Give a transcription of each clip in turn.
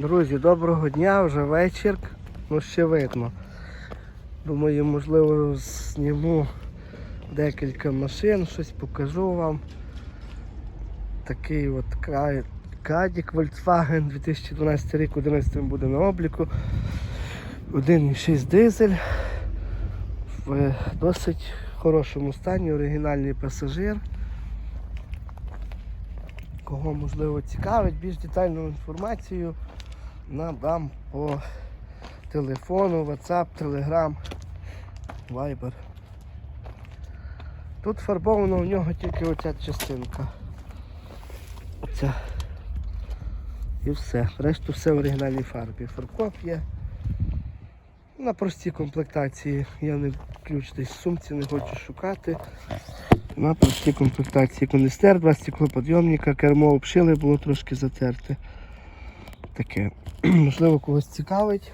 Друзі, доброго дня, вже вечір, ну ще видно. Думаю, можливо, зніму декілька машин, щось покажу вам. Такий от Кадік Volkswagen 2012 рік, 11 буде на обліку. 1,6 дизель в досить хорошому стані, оригінальний пасажир. Кого можливо цікавить, більш детальну інформацію надам по телефону, WhatsApp, Telegram, Viber. Тут фарбовано в нього тільки оця частинка. Оця. І все. Решту все в оригінальній фарбі. Фаркоп є. На простій комплектації. Я не ключ десь в сумці, не хочу шукати. На простій комплектації кондиціонер, два стеклоподйомника, кермо обшили, було трошки затерте. Таке. Можливо, когось цікавить.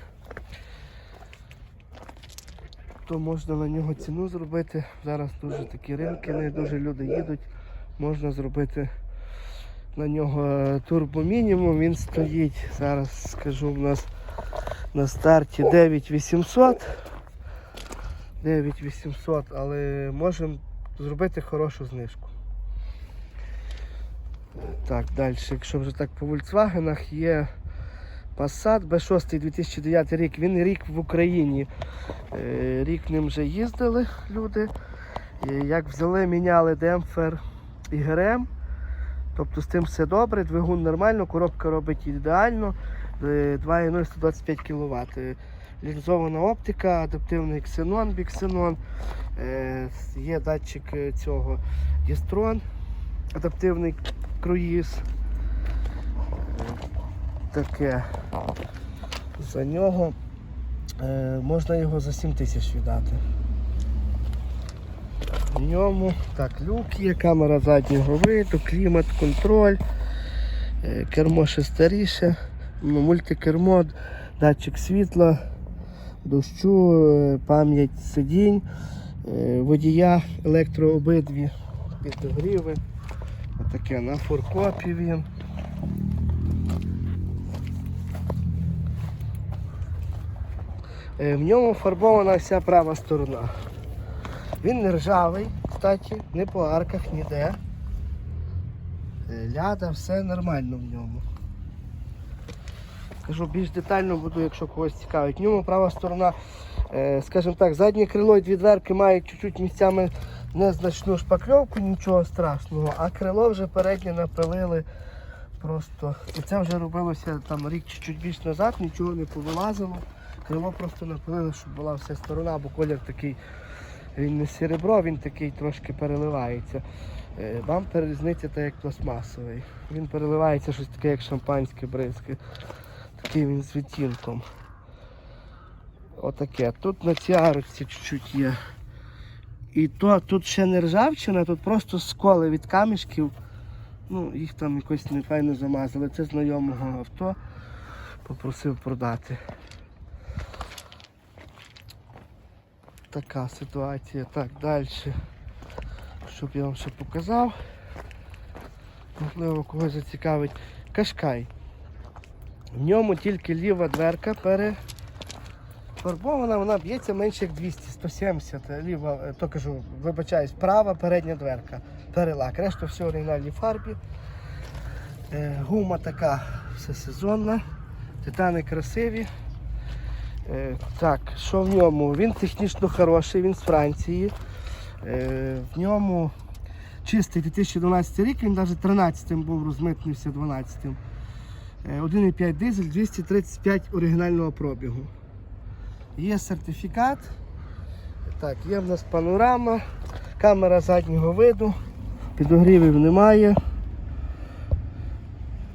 То можна на нього ціну зробити. Зараз дуже такі ринки, не дуже люди їдуть. Можна зробити на нього е, турбомінімум. Він стоїть, зараз скажу, у нас на старті 9800. 9800, але можемо зробити хорошу знижку. Так, далі, якщо вже так по Volkswagen є Passat B6 2009 рік, він рік в Україні. Е, Рік ним вже їздили люди. Як взяли, міняли демпфер і ГРМ. Тобто з тим все добре, двигун нормально, коробка робить ідеально. Е, 2.0 125 кВт. Лінзована оптика, адаптивний ксенон, біксенон. Е, Є датчик е, цього Дістрон, адаптивний круїз. Таке. За нього е, можна його за 7 тисяч віддати. В ньому так, люк є, камера заднього виду, клімат, контроль, е, кермо ще старіше, ну, мультикермо, датчик світла, дощу, е, пам'ять сидінь, е, водія, електрообидві, підогріви. Отаке на форкопі він. В ньому фарбована вся права сторона. Він не ржавий, кстати, не по арках ніде. Е, Ляда, все нормально в ньому. Кажу, більш детально буду, якщо когось цікавить. В ньому права сторона, е, скажімо так, заднє крило і дві дверки мають чуть-чуть місцями незначну шпакльовку, нічого страшного, а крило вже переднє напилили просто. І це вже робилося там рік чи чуть більш назад, нічого не повилазило. Крило просто напилили, щоб була вся сторона, бо колір такий, він не серебро, він такий трошки переливається. Е, Бампер різниця так як пластмасовий. Він переливається щось таке, як шампанське бризки. Такий він з відтінком. Отаке. Тут на цій арочці чуть-чуть є. І то тут ще не ржавчина, тут просто сколи від камішків. Ну, їх там якось нефайно замазали. Це знайомого авто. Попросив продати. Така ситуація. Так, далі. Щоб я вам ще показав. Можливо, когось зацікавить. Кашкай. В ньому тільки ліва дверка перефарбована, вона б'ється менше як 200, 170. Ліва, е, то кажу, вибачаюсь, права передня дверка. Перелак. Решта все в оригінальній фарбі. Е, Гума така все сезонна. Титани красиві. Е, Так, що в ньому? Він технічно хороший, він з Франції. Е, В ньому чистий 2012 рік, він навіть 13-м був розмитнився 12-м. Е, 1,5 дизель, 235 оригінального пробігу. Є сертифікат. Так, є в нас панорама, камера заднього виду, підогрівів немає.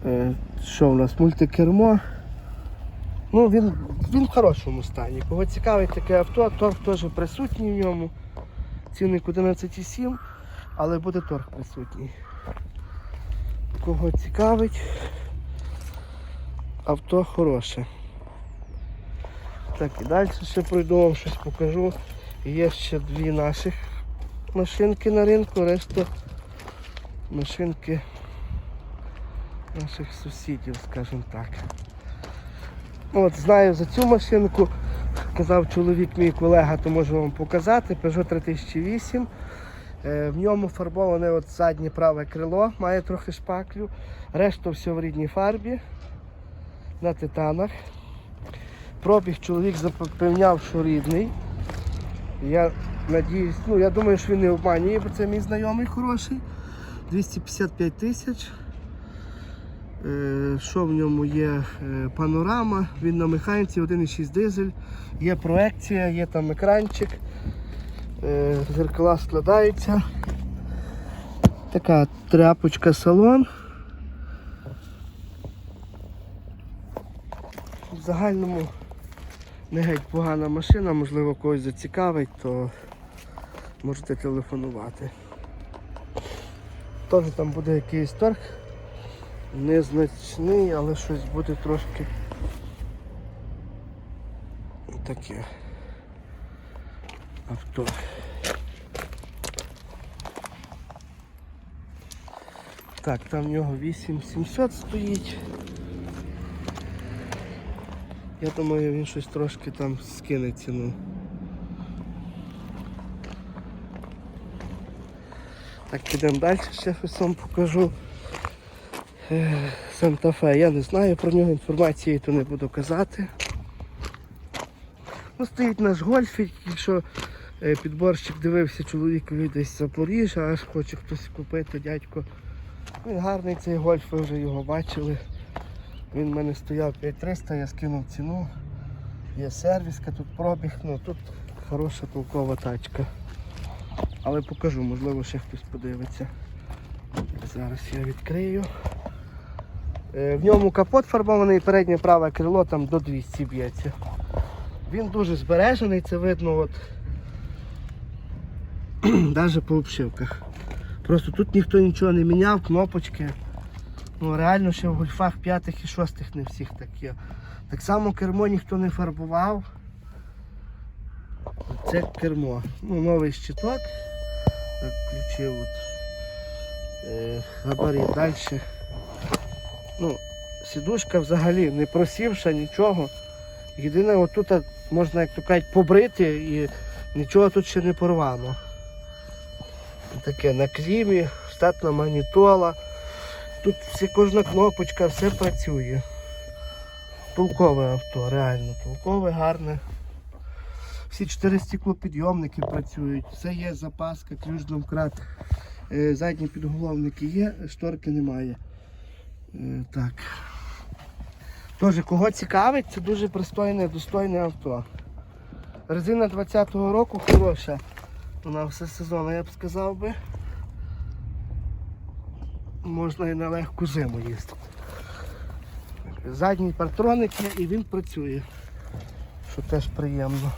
Е, Що в нас? Мультикермо. Ну, він, він в хорошому стані. Кого цікавить таке авто, торг теж присутній в ньому. Цінник 11,7, але буде торг присутній. Кого цікавить, авто хороше. Так, і далі ще пройду вам щось покажу. Є ще дві наших машинки на ринку, решта машинки наших сусідів, скажімо так. От знаю за цю машинку. Казав чоловік, мій колега, то можу вам показати. Peugeot 3008. Е, В ньому фарбоване от заднє праве крило, має трохи шпаклю. Решта все в рідній фарбі на титанах. Пробіг чоловік запевняв, що рідний. Я надіюсь, ну я думаю, що він не обманює, бо це мій знайомий хороший. 255 тисяч. Е, Що в ньому є? Е, Панорама, він на механіці 1,6 дизель, є проекція, є там екранчик, Е, зеркала складаються. Така тряпочка салон. В загальному не геть погана машина, можливо когось зацікавить, то можете телефонувати. Теж там буде якийсь торг. Незначний, але щось буде трошки таке авто. Так, там в нього 8700 стоїть. Я думаю, він щось трошки там скине ціну. Так, підемо далі, ще щось вам покажу. Санта-Фе, я не знаю про нього інформації, то не буду казати. Ну, стоїть наш гольфік, якщо е, підборщик дивився чоловікові десь з Запоріжжя, аж хоче хтось купити, дядько. Він гарний цей гольф, ви вже його бачили. Він в мене стояв 5300, я скинув ціну. Є сервіска, тут пробіг, ну тут хороша толкова тачка. Але покажу, можливо ще хтось подивиться. Зараз я відкрию. Е, В ньому капот фарбований, переднє праве крило там до 200 б'ється. Він дуже збережений, це видно от навіть по обшивках. Просто тут ніхто нічого не міняв, кнопочки. Ну реально ще в гольфах п'ятих і шостих не всіх так є. Так само кермо ніхто не фарбував. Це кермо. Ну, новий щиток. Ключі от. Е, габарит далі. Ну, сідушка взагалі не просівша, нічого. Єдине, отут можна, як то кажуть, побрити і нічого тут ще не порвано. Таке на клімі, штатна магнітола. Тут всі, кожна кнопочка, все працює. Толкове авто, реально толкове, гарне. Всі чотири стеклопідйомники працюють, все є запаска, ключ домкрат. Е, Задні підголовники є, шторки немає. Е, Так. Тож, кого цікавить, це дуже пристойне, достойне авто. Резина 20-го року хороша. Вона все сезон, я б сказав би. Можна і на легку зиму їздити. Задній партроник є і він працює, що теж приємно.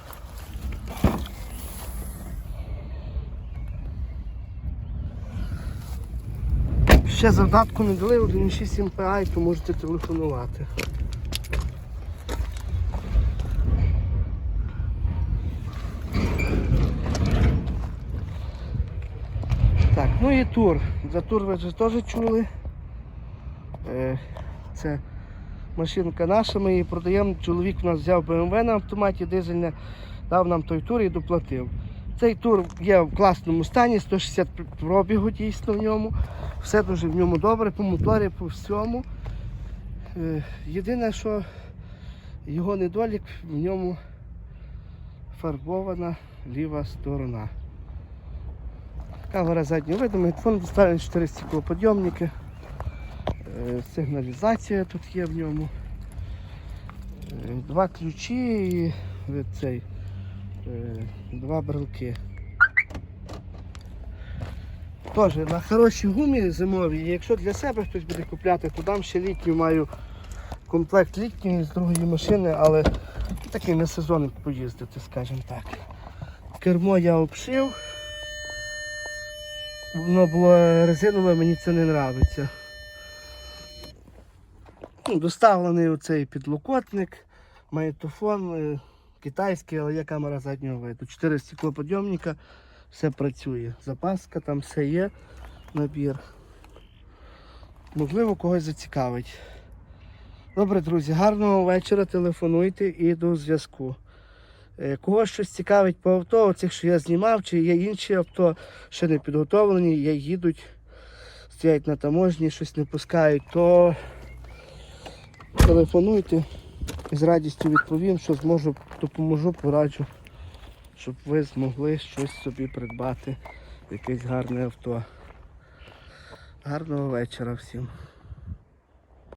Ще завдатку не дали 1.6 MPI, то можете телефонувати. Так, ну і тур. За тур ви вже теж чули. Е, Це машинка наша, ми її продаємо. Чоловік у нас взяв BMW на автоматі дизельне, дав нам той тур і доплатив. Цей тур є в класному стані, 160 пробігу дійсно в ньому. Все дуже в ньому добре, по моторі, по всьому. Е, Єдине, що його недолік, в ньому фарбована ліва сторона. Камера заднього виду, мікрофон доставлені 4 стеклоподйомники. Е, Сигналізація тут є в ньому. Е, Два ключі і цей, два брелки. Теж на хорошій гумі зимовій. Якщо для себе хтось буде купляти, то дам ще літню маю комплект літньої з другої машини, але такий на сезон поїздити, скажімо так. Кермо я обшив. Воно було резинове, мені це не подобається. Ну, доставлений оцей підлокотник, магнітофон е, китайський, але є камера заднього виду. Чотири стеклоподйомника, все працює. Запаска, там все є, набір. Можливо, когось зацікавить. Добре, друзі, гарного вечора. Телефонуйте і до зв'язку. Е, Кого щось цікавить по авто, оцих, що я знімав, чи є інші авто, ще не підготовлені, є їдуть, стоять на таможні, щось не пускають, то телефонуйте. З радістю відповім, що зможу, допоможу, пораджу, щоб ви змогли щось собі придбати, якесь гарне авто. Гарного вечора всім.